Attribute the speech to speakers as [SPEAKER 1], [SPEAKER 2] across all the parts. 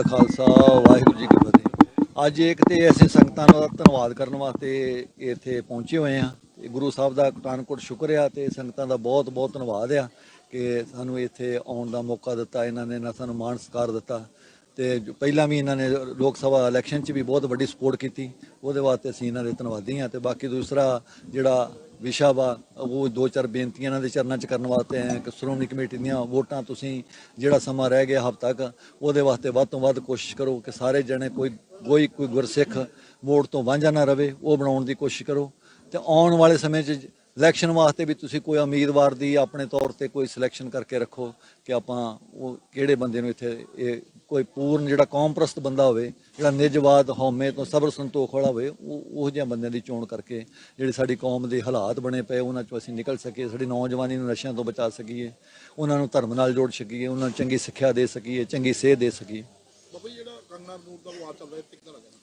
[SPEAKER 1] ਕਾ ਖਾਲਸਾ, ਵਾਹਿਗੁਰੂ ਜੀ ਕੀ ਫਤਿਹ। ਅੱਜ ਇੱਕ ਤੇ ਅਸੀਂ ਸੰਗਤਾਂ ਦਾ ਧੰਨਵਾਦ ਕਰਨ ਵਾਸਤੇ ਇੱਥੇ ਪਹੁੰਚੇ ਹੋਏ ਆ ਤੇ ਗੁਰੂ ਸਾਹਿਬ ਦਾ ਕਟਾਨਕੋਟ ਸ਼ੁਕਰ ਆ ਤੇ ਸੰਗਤਾਂ ਦਾ ਬਹੁਤ ਬਹੁਤ ਧੰਨਵਾਦ ਆ ਕਿ ਸਾਨੂੰ ਇੱਥੇ ਆਉਣ ਦਾ ਮੌਕਾ ਦਿੱਤਾ, ਇਹਨਾਂ ਨੇ ਨਾ ਸਾਨੂੰ ਮਾਣ ਸਤਿਕਾਰ ਦਿੱਤਾ। ਤੇ ਪਹਿਲਾਂ ਵੀ ਇਹਨਾਂ ਨੇ ਲੋਕ ਸਭਾ ਇਲੈਕਸ਼ਨ 'ਚ ਵੀ ਬਹੁਤ ਵੱਡੀ ਸਪੋਰਟ ਕੀਤੀ। ਉਹਦੇ ਵਾਸਤੇ ਅਸੀਂ ਇਹਨਾਂ ਦੇ ਧੰਨਵਾਦੀ ਹਾਂ ਤੇ ਬਾਕੀ ਦੂਸਰਾ ਜਿਹੜਾ ਵਿਸ਼ਾ ਵਾ ਉਹ ਦੋ ਚਾਰ ਬੇਨਤੀਆਂ ਇਹਨਾਂ ਦੇ ਚਰਨਾਂ 'ਚ ਕਰਨ ਵਾਸਤੇ ਆਏ ਕਿ ਸ਼੍ਰੋਮਣੀ ਕਮੇਟੀ ਦੀਆਂ ਵੋਟਾਂ ਤੁਸੀਂ ਜਿਹੜਾ ਸਮਾਂ ਰਹਿ ਗਿਆ ਹਫ਼ਤਾ ਤੱਕ ਉਹਦੇ ਵਾਸਤੇ ਵੱਧ ਤੋਂ ਵੱਧ ਕੋਸ਼ਿਸ਼ ਕਰੋ ਕਿ ਸਾਰੇ ਜਣੇ ਕੋਈ ਕੋਈ ਕੋਈ ਗੁਰਸਿੱਖ ਵੋਟ ਤੋਂ ਵਾਂਝਾ ਨਾ ਰਵੇ, ਉਹ ਬਣਾਉਣ ਦੀ ਕੋਸ਼ਿਸ਼ ਕਰੋ। ਤੇ ਆਉਣ ਵਾਲੇ ਸਮੇਂ 'ਚ ਇਲੈਕਸ਼ਨ ਵਾਸਤੇ ਵੀ ਤੁਸੀਂ ਕੋਈ ਉਮੀਦਵਾਰ ਦੀ ਆਪਣੇ ਤੌਰ ਤੇ ਕੋਈ ਸਿਲੈਕਸ਼ਨ ਕਰਕੇ ਰੱਖੋ ਕਿ ਆਪਾਂ ਉਹ ਕਿਹੜੇ ਬੰਦੇ ਨੂੰ ਇੱਥੇ ਇਹ ਕੋਈ ਪੂਰਨ ਜਿਹੜਾ ਕੌਮਪ੍ਰਸਤ ਬੰਦਾ ਹੋਵੇ, ਜਿਹੜਾ ਨਿਜਵਾਦ ਹਉਮੈ ਤੋਂ ਸਬਰ ਸੰਤੋਖ ਵਾਲਾ ਹੋਵੇ, ਉਹ ਉਹ ਜਿਹੇ ਬੰਦਿਆਂ ਦੀ ਚੋਣ ਕਰਕੇ ਜਿਹੜੀ ਸਾਡੀ ਕੌਮ ਦੇ ਹਾਲਾਤ ਬਣੇ ਪਏ, ਉਹਨਾਂ ਚੋਂ ਅਸੀਂ ਨਿਕਲ ਸਕੀਏ, ਸਾਡੀ ਨੌਜਵਾਨੀ ਨੂੰ ਨਸ਼ਿਆਂ ਤੋਂ ਬਚਾ ਸਕੀਏ, ਉਹਨਾਂ ਨੂੰ ਧਰਮ ਨਾਲ ਜੋੜ ਸਕੀਏ, ਉਹਨਾਂ ਨੂੰ ਚੰਗੀ ਸਿੱਖਿਆ ਦੇ ਸਕੀਏ, ਚੰਗੀ ਸੇਧ ਦੇ ਸਕੀਏ।
[SPEAKER 2] ਬਾਬਾ ਜਿਹੜਾ ਕੰਗਨਾ ਰਨੂਰ ਦਾ ਵਿਵਾਦ ਚੱਲ ਰਿਹਾ, ਕਿੱਦਾਂ ਲੱਗਦਾ?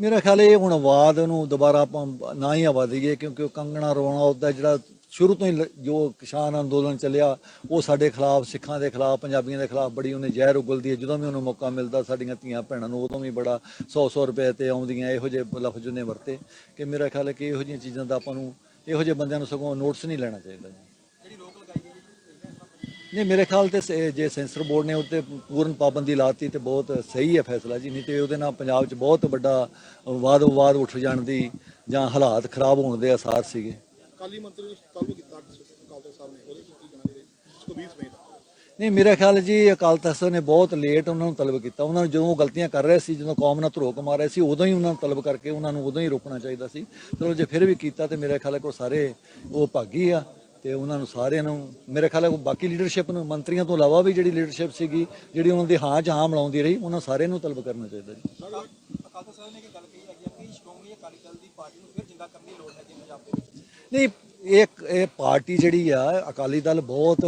[SPEAKER 1] ਮੇਰਾ ਖਿਆਲ ਇਹ ਹੁਣ ਆਵਾਜ਼ ਨੂੰ ਦੁਬਾਰਾ ਆਪਾਂ ਨਾ ਹੀ ਆਵਾ ਦਈਏ, ਕਿਉਂਕਿ ਉਹ ਕੰਗਣਾ ਰੋਣਾ ਉਹਦਾ ਜਿਹੜਾ ਸ਼ੁਰੂ ਤੋਂ ਹੀ ਲ- ਜੋ ਕਿਸਾਨ ਅੰਦੋਲਨ ਚੱਲਿਆ, ਉਹ ਸਾਡੇ ਖਿਲਾਫ, ਸਿੱਖਾਂ ਦੇ ਖਿਲਾਫ, ਪੰਜਾਬੀਆਂ ਦੇ ਖਿਲਾਫ ਬੜੀ ਉਹਨੇ ਜ਼ਹਿਰ ਉਗਲਦੀ ਹੈ। ਜਦੋਂ ਵੀ ਉਹਨੂੰ ਮੌਕਾ ਮਿਲਦਾ, ਸਾਡੀਆਂ ਧੀਆਂ ਭੈਣਾਂ ਨੂੰ ਉਦੋਂ ਵੀ ਬੜਾ 100-100 ਰੁਪਏ ਤੇ ਆਉਂਦੀਆਂ, ਇਹੋ ਜਿਹੇ ਲਫ਼ਜ਼ ਉਹਨੇ ਵਰਤੇ ਕਿ ਮੇਰਾ ਖਿਆਲ ਹੈ ਕਿ ਇਹੋ ਜਿਹੀਆਂ ਚੀਜ਼ਾਂ ਦਾ ਆਪਾਂ ਨੂੰ, ਇਹੋ ਜਿਹੇ ਬੰਦਿਆਂ ਨੂੰ ਸਗੋਂ ਨੋਟਿਸ ਨਹੀਂ ਲੈਣਾ ਚਾਹੀਦਾ ਜੀ। ਨਹੀਂ ਮੇਰੇ ਖਿਆਲ ਤੇ ਸ- ਜੇ ਸੈਂਸਰ ਬੋਰਡ ਨੇ ਉੱਤੇ ਪੂਰਨ ਪਾਬੰਦੀ ਲਾਤੀ ਤੇ ਬਹੁਤ ਸਹੀ ਹੈ ਫੈਸਲਾ ਜੀ ਨਹੀਂ ਤੇ ਉਹਦੇ ਨਾਲ ਪੰਜਾਬ 'ਚ ਬਹੁਤ ਵੱਡਾ ਵਾਦ ਵਿਵਾਦ ਉੱਠ ਜਾਣ ਦੀ ਜਾਂ ਹਾਲਾਤ ਖਰਾਬ ਹੋਣ ਦੇ ਆਸਾਰ ਸੀਗੇ।
[SPEAKER 2] ਕਾਲੀ ਮੰਤਰੀ ਨੂੰ ਤਲਬ ਕੀਤਾ ਤਖਤ ਸਾਹਿਬ ਨੇ ਉਹਦੇ ਕੀ ਕਹਿਣਾ ਇਹਦੇ ਸੁਖਬੀਰ ਸਮੇਤ
[SPEAKER 1] ਨਹੀਂ ਮੇਰਾ ਖਿਆਲ ਜੀ ਅਕਾਲ ਤਖਤ ਸਾਹਿਬ ਨੇ ਬਹੁਤ ਲੇਟ ਉਹਨਾਂ ਨੂੰ ਤਲਬ ਕੀਤਾ। ਉਹਨਾਂ ਨੂੰ ਜਦੋਂ ਉਹ ਗਲਤੀਆਂ ਕਰ ਰਹੇ ਸੀ ਜਦੋਂ ਕੌਮ ਨਾਲ ਧਰੋਕ ਮਾਰ ਰਹੇ ਸੀ ਉਦੋਂ ਹੀ ਉਹਨਾਂ ਨੂੰ ਤਲਬ ਕਰਕੇ ਉਹਨਾਂ ਨੂੰ ਉਦੋਂ ਹੀ ਰੋਕਣਾ ਚਾਹੀਦਾ ਸੀ। ਚਲੋ ਜੇ ਫਿਰ ਵੀ ਕੀਤਾ ਤੇ ਮੇਰਾ ਖਿਆਲ ਹੈ ਕਿ ਸਾਰੇ ਉਹ ਭਾਗੀ ਆ। ਤੇ ਉਹਨਾਂ ਨੂੰ ਸਾਰਿਆਂ ਨੂੰ ਮੇਰੇ ਖਿਆਲ ਹੈ ਬਾਕੀ ਲੀਡਰਸ਼ਿਪ ਨੂੰ ਮੰਤਰੀਆਂ ਤੋਂ ਇਲਾਵਾ ਵੀ ਜਿਹੜੀ ਲੀਡਰਸ਼ਿਪ ਸੀਗੀ ਜਿਹੜੀ ਉਹਨਾਂ ਦੀ ਹਾਂ 'ਚ ਹਾਂ ਮਿਲਾਉਂਦੀ ਰਹੀ ਉਹਨਾਂ ਸਾਰਿਆਂ ਨੂੰ ਤਲਬ ਕਰਨਾ ਚਾਹੀਦਾ ਜੀ।
[SPEAKER 3] ਅਕਾਲ ਤਖਤ ਸਾਹਿਬ ਨੇ ਇੱਕ ਗੱਲ ਕਹੀ ਆ ਕਿ ਸ਼੍ਰੋਮਣੀ ਅਕਾਲੀ ਦਲ ਦੀ ਪਾਰਟੀ ਨੂੰ ਫਿਰ ਜਿੰਦਾ ਕਰਨ ਦੀ ਲੋੜ ਹੈਗੀ ਪੰਜਾਬ ਦੇ ਵਿੱਚ।
[SPEAKER 1] ਨਹੀਂ ਇਹ ਇਹ ਪਾਰਟੀ ਜਿਹੜੀ ਆ, ਅਕਾਲੀ ਦਲ ਬਹੁਤ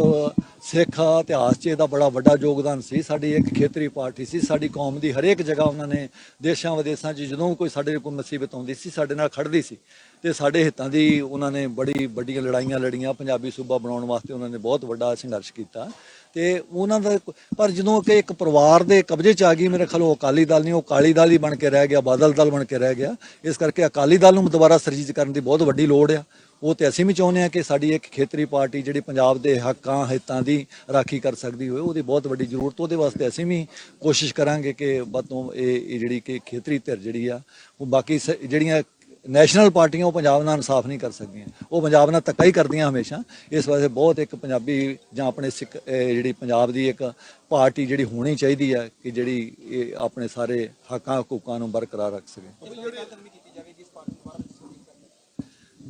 [SPEAKER 1] ਸਿੱਖ ਇਤਿਹਾਸ 'ਚ ਇਹਦਾ ਬੜਾ ਵੱਡਾ ਯੋਗਦਾਨ ਸੀ। ਸਾਡੀ ਇੱਕ ਖੇਤਰੀ ਪਾਰਟੀ ਸੀ। ਸਾਡੀ ਕੌਮ ਦੀ ਹਰੇਕ ਜਗ੍ਹਾ ਉਹਨਾਂ ਨੇ ਦੇਸ਼ਾਂ ਵਿਦੇਸ਼ਾਂ 'ਚ ਜਦੋਂ ਕੋਈ ਸਾਡੇ ਕੋਈ ਮੁਸੀਬਤ ਆਉਂਦੀ ਸੀ, ਸਾਡੇ ਨਾਲ ਖੜਦੀ ਸੀ। ਤੇ ਸਾਡੇ ਹਿੱਤਾਂ ਦੀ ਉਹਨਾਂ ਨੇ ਬੜੀ ਵੱਡੀਆਂ ਲੜਾਈਆਂ ਲੜੀਆਂ, ਪੰਜਾਬੀ ਸੂਬਾ ਬਣਾਉਣ ਵਾਸਤੇ ਉਹਨਾਂ ਨੇ ਬਹੁਤ ਵੱਡਾ ਸੰਘਰਸ਼ ਕੀਤਾ। ਤੇ ਉਹਨਾਂ ਦਾ ਪਰ ਜਦੋਂ ਕਿ ਇੱਕ ਪਰਿਵਾਰ ਦੇ ਕਬਜ਼ੇ 'ਚ ਆ ਗਈ, ਮੇਰੇ ਖਿਆਲ ਉਹ ਅਕਾਲੀ ਦਲ ਨਹੀਂ, ਉਹ ਕਾਲੀ ਦਲ ਹੀ ਬਣ ਕੇ ਰਹਿ ਗਿਆ, ਬਾਦਲ ਦਲ ਬਣ ਕੇ ਰਹਿ ਗਿਆ। ਇਸ ਕਰਕੇ ਅਕਾਲੀ ਦਲ ਨੂੰ ਦੁਬਾਰਾ ਸਰਜੀਤ ਕਰਨ ਦੀ ਬਹੁਤ ਵੱਡੀ ਲੋੜ ਆ। ਉਹ ਤੇ ਅਸੀਂ ਵੀ ਚਾਹੁੰਦੇ ਹਾਂ ਕਿ ਸਾਡੀ ਇੱਕ ਖੇਤਰੀ ਪਾਰਟੀ ਜਿਹੜੀ ਪੰਜਾਬ ਦੇ ਹੱਕਾਂ, ਹਿੱਤਾਂ ਦੀ ਰਾਖੀ ਕਰ ਸਕਦੀ ਹੋਵੇ, ਉਹਦੀ ਬਹੁਤ ਵੱਡੀ ਜ਼ਰੂਰਤ, ਉਹਦੇ ਵਾਸਤੇ ਅਸੀਂ ਵੀ ਕੋਸ਼ਿਸ਼ ਕਰਾਂਗੇ ਕਿ ਵੱਧੋਂ ਇਹ ਇਹ ਜਿਹੜੀ ਕਿ ਖੇਤਰੀ ਧਿਰ ਜਿਹੜੀ ਆ, ਉਹ ਬਾਕੀ ਸ- ਜਿਹੜੀਆਂ ਨੈਸ਼ਨਲ ਪਾਰਟੀਆਂ ਉਹ ਪੰਜਾਬ ਨਾਲ ਇਨਸਾਫ ਨਹੀਂ ਕਰ ਸਕਦੀਆਂ। ਉਹ ਪੰਜਾਬ ਨਾਲ ਧੱਕਾ ਹੀ ਕਰਦੀਆਂ ਹਮੇਸ਼ਾ। ਇਸ ਵਾਸਤੇ ਬਹੁਤ ਇੱਕ ਪੰਜਾਬੀ ਜਾਂ ਆਪਣੇ ਸਿੱਖ ਜਿਹੜੀ ਪੰਜਾਬ ਦੀ ਇੱਕ ਪਾਰਟੀ ਜਿਹੜੀ ਹੋਣੀ ਚਾਹੀਦੀ ਹੈ ਕਿ ਜਿਹੜੀ ਇਹ ਆਪਣੇ ਸਾਰੇ ਹੱਕਾਂ, ਹਕੂਕਾਂ ਨੂੰ ਬਰਕਰਾਰ ਰੱਖ ਸਕੇ
[SPEAKER 3] ਜਿਹੜੀ ਕਦਮੀ ਕੀਤੀ ਜਾਵੇਗੀ ਇਸ ਪਾਰਟੀ ਨੂੰ ਬਾਹਰ ਸੁਣੀ ਕਰਨੀ
[SPEAKER 1] ਜੇ ਇਹ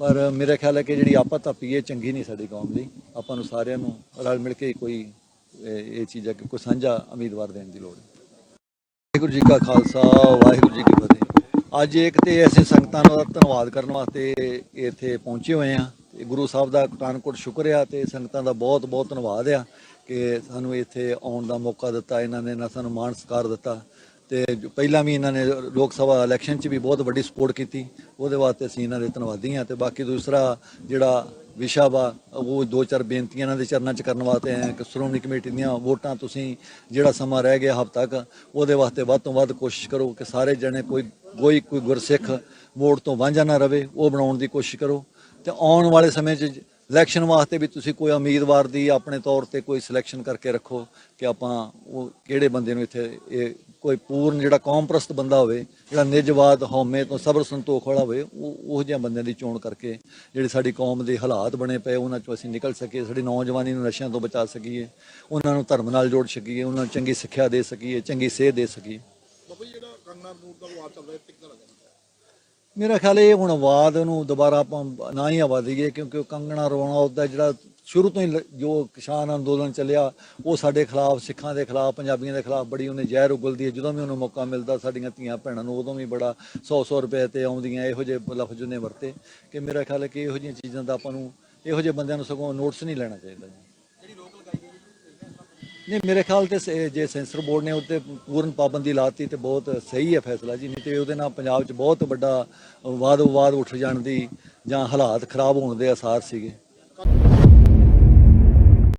[SPEAKER 1] ਪਰ ਮੇਰਾ ਖਿਆਲ ਹੈ ਕਿ ਜਿਹੜੀ ਆਪਾ ਧਾਪੀ ਇਹ ਚੰਗੀ ਨਹੀਂ ਸਾਡੀ ਕੌਮ ਲਈ ਆਪਾਂ ਨੂੰ ਸਾਰਿਆਂ ਨੂੰ ਰਲ ਮਿਲ ਕੇ ਕੋਈ, ਇਹ ਚੀਜ਼ ਹੈ ਕਿ ਕੋਈ ਸਾਂਝਾ ਉਮੀਦਵਾਰ ਦੇਣ ਦੀ ਲੋੜ ਹੈ। ਵਾਹਿਗੁਰੂ ਜੀ ਕਾ ਖਾਲਸਾ, ਵਾਹਿਗੁਰੂ ਜੀ ਕੀ ਫਤਿਹ। ਅੱਜ ਇੱਕ ਤੇ ਅਸੀਂ ਸੰਗਤਾਂ ਦਾ ਧੰਨਵਾਦ ਕਰਨ ਵਾਸਤੇ ਇੱਥੇ ਪਹੁੰਚੇ ਹੋਏ ਆ ਤੇ ਗੁਰੂ ਸਾਹਿਬ ਦਾ ਕਟਾਨਕੋਟ ਸ਼ੁਕਰ ਆ ਤੇ ਸੰਗਤਾਂ ਦਾ ਬਹੁਤ ਬਹੁਤ ਧੰਨਵਾਦ ਆ ਕਿ ਸਾਨੂੰ ਇੱਥੇ ਆਉਣ ਦਾ ਮੌਕਾ ਦਿੱਤਾ, ਇਹਨਾਂ ਨੇ ਨਾ ਸਾਨੂੰ ਮਾਣ ਸਤਿਕਾਰ ਦਿੱਤਾ। ਤੇ ਪਹਿਲਾਂ ਵੀ ਇਹਨਾਂ ਨੇ ਲੋਕ ਸਭਾ ਇਲੈਕਸ਼ਨ 'ਚ ਵੀ ਬਹੁਤ ਵੱਡੀ ਸਪੋਰਟ ਕੀਤੀ। ਉਹਦੇ ਵਾਸਤੇ ਅਸੀਂ ਇਹਨਾਂ ਦੇ ਧੰਨਵਾਦੀ ਹਾਂ ਤੇ ਬਾਕੀ ਦੂਸਰਾ ਜਿਹੜਾ ਵਿਸ਼ਾ ਵਾ, ਉਹ ਦੋ ਚਾਰ ਬੇਨਤੀਆਂ ਇਹਨਾਂ ਦੇ ਚਰਨਾਂ 'ਚ ਕਰਨ ਵਾਸਤੇ ਆਏ ਕਿ ਸ਼੍ਰੋਮਣੀ ਕਮੇਟੀ ਦੀਆਂ ਵੋਟਾਂ ਤੁਸੀਂ ਜਿਹੜਾ ਸਮਾਂ ਰਹਿ ਗਿਆ ਹਫ਼ਤਾ ਤੱਕ ਉਹਦੇ ਵਾਸਤੇ ਵੱਧ ਤੋਂ ਵੱਧ ਕੋਸ਼ਿਸ਼ ਕਰੋ ਕਿ ਸਾਰੇ ਜਣੇ ਕੋਈ ਕੋਈ ਕੋਈ ਗੁਰਸਿੱਖ ਵੋਟ ਤੋਂ ਵਾਂਝਾ ਨਾ ਰਵੇ, ਉਹ ਬਣਾਉਣ ਦੀ ਕੋਸ਼ਿਸ਼ ਕਰੋ। ਤੇ ਆਉਣ ਵਾਲੇ ਸਮੇਂ 'ਚ ਇਲੈਕਸ਼ਨ ਵਾਸਤੇ ਵੀ ਤੁਸੀਂ ਕੋਈ ਉਮੀਦਵਾਰ ਦੀ ਆਪਣੇ ਤੌਰ ਤੇ ਕੋਈ ਸਿਲੈਕਸ਼ਨ ਕਰਕੇ ਰੱਖੋ ਕਿ ਆਪਾਂ ਉਹ ਕਿਹੜੇ ਬੰਦੇ ਨੂੰ ਇੱਥੇ ਇਹ ਕੋਈ ਪੂਰਨ ਜਿਹੜਾ ਕੌਮਪ੍ਰਸਤ ਬੰਦਾ ਹੋਵੇ ਜਿਹੜਾ ਨਿਜਵਾਦ ਹਉਮੈ ਤੋਂ ਸਬਰ ਸੰਤੋਖ ਵਾਲਾ ਹੋਵੇ ਉਹ ਉਹ ਜਿਹੇ ਬੰਦਿਆਂ ਦੀ ਚੋਣ ਕਰਕੇ ਜਿਹੜੀ ਸਾਡੀ ਕੌਮ ਦੇ ਹਾਲਾਤ ਬਣੇ ਪਏ ਉਹਨਾਂ ਚੋਂ ਅਸੀਂ ਨਿਕਲ ਸਕੀਏ ਸਾਡੀ ਨੌਜਵਾਨੀ ਨੂੰ ਨਸ਼ਿਆਂ ਤੋਂ ਬਚਾ ਸਕੀਏ ਉਹਨਾਂ ਨੂੰ ਧਰਮ ਨਾਲ ਜੋੜ ਸਕੀਏ ਉਹਨਾਂ ਨੂੰ ਚੰਗੀ ਸਿੱਖਿਆ ਦੇ ਸਕੀਏ ਚੰਗੀ ਸੇਧ ਦੇ ਸਕੀਏ।
[SPEAKER 2] ਬਾਬਾ ਜਿਹੜਾ ਕੰਗਨਾ ਰਨੂਰ ਦਾ ਵਿਵਾਦ ਚੱਲ ਰਿਹਾ ਕਿੱਦਾਂ ਲੱਗਦਾ
[SPEAKER 1] ਮੇਰਾ ਖਿਆਲ ਇਹ ਹੁਣ ਆਵਾਜ਼ ਨੂੰ ਦੁਬਾਰਾ ਆਪਾਂ ਨਾ ਹੀ ਆਵਾ ਦਈਏ ਕਿਉਂਕਿ ਉਹ ਕੰਗਣਾ ਰੋਣਾ ਉਹਦਾ ਜਿਹੜਾ ਸ਼ੁਰੂ ਤੋਂ ਹੀ ਲ- ਜੋ ਕਿਸਾਨ ਅੰਦੋਲਨ ਚੱਲਿਆ, ਉਹ ਸਾਡੇ ਖਿਲਾਫ, ਸਿੱਖਾਂ ਦੇ ਖਿਲਾਫ, ਪੰਜਾਬੀਆਂ ਦੇ ਖਿਲਾਫ ਬੜੀ ਉਹਨੇ ਜ਼ਹਿਰ ਉਗਲਦੀ ਹੈ। ਜਦੋਂ ਵੀ ਉਹਨੂੰ ਮੌਕਾ ਮਿਲਦਾ, ਸਾਡੀਆਂ ਧੀਆਂ ਭੈਣਾਂ ਨੂੰ ਉਦੋਂ ਵੀ ਬੜਾ 100-100 ਰੁਪਏ ਤੇ ਆਉਂਦੀਆਂ, ਇਹੋ ਜਿਹੇ ਲਫ਼ਜ਼ ਉਹਨੇ ਵਰਤੇ ਕਿ ਮੇਰਾ ਖਿਆਲ ਹੈ ਕਿ ਇਹੋ ਜਿਹੀਆਂ ਚੀਜ਼ਾਂ ਦਾ ਆਪਾਂ ਨੂੰ, ਇਹੋ ਜਿਹੇ ਬੰਦਿਆਂ ਨੂੰ ਸਗੋਂ ਨੋਟਿਸ ਨਹੀਂ ਲੈਣਾ ਚਾਹੀਦਾ ਜੀ। ਨਹੀਂ, ਮੇਰੇ ਖਿਆਲ ਤੇ ਸ- ਜੇ ਸੈਂਸਰ ਬੋਰਡ ਨੇ ਉੱਤੇ ਪੂਰਨ ਪਾਬੰਦੀ ਲਾਤੀ ਤੇ ਬਹੁਤ ਸਹੀ ਹੈ ਫੈਸਲਾ ਜੀ, ਨਹੀਂ ਤੇ ਉਹਦੇ ਨਾਲ ਪੰਜਾਬ 'ਚ ਬਹੁਤ ਵੱਡਾ ਵਾਦ ਵਿਵਾਦ ਉੱਠ ਜਾਣ ਦੀ ਜਾਂ ਹਾਲਾਤ ਖਰਾਬ ਹੋਣ ਦੇ ਆਸਾਰ ਸੀਗੇ।